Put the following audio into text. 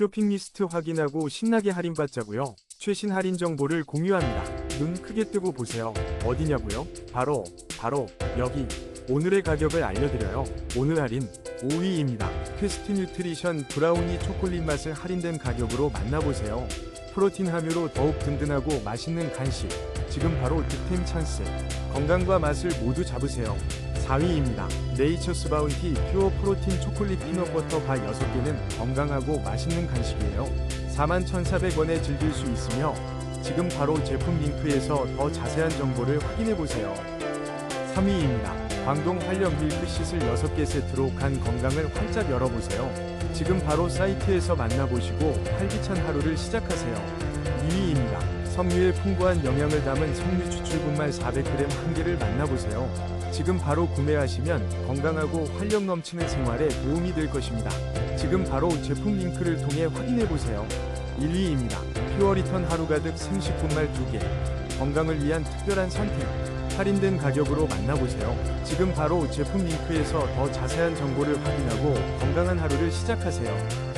쇼핑 리스트 확인하고 신나게 할인받자고요. 최신 할인 정보를 공유합니다. 눈 크게 뜨고 보세요. 어디냐고요? 바로 바로 여기. 오늘의 가격을 알려드려요. 오늘 할인 5위입니다. 퀘스트 뉴트리션 브라우니 초콜릿 맛을 할인된 가격으로 만나보세요. 프로틴 함유로 더욱 든든하고 맛있는 간식. 지금 바로 득템 찬스. 건강과 맛을 모두 잡으세요. 4위입니다. 네이처 스 바운티 퓨어 프로틴 초콜릿 피넛버터 바 6개는 건강하고 맛있는 간식이에요. 41,400원에 즐길 수 있으며 지금 바로 제품 링크에서 더 자세한 정보를 확인해 보세요. 3위입니다. 광동 활력 밀크시슬 6개 세트로 간 건강을 활짝 열어보세요. 지금 바로 사이트에서 만나보시고 활기찬 하루를 시작하세요. 2위입니다. 섬유의 풍부한 영양을 담은 섬유 추출 분말 400g 한 개를 만나보세요. 지금 바로 구매하시면 건강하고 활력 넘치는 생활에 도움이 될 것입니다. 지금 바로 제품 링크를 통해 확인해 보세요. 1위입니다. 퓨어리턴 하루 가득 생식 분말 2개. 건강을 위한 특별한 선택. 할인된 가격으로 만나보세요. 지금 바로 제품 링크에서 더 자세한 정보를 확인하고 건강한 하루를 시작하세요.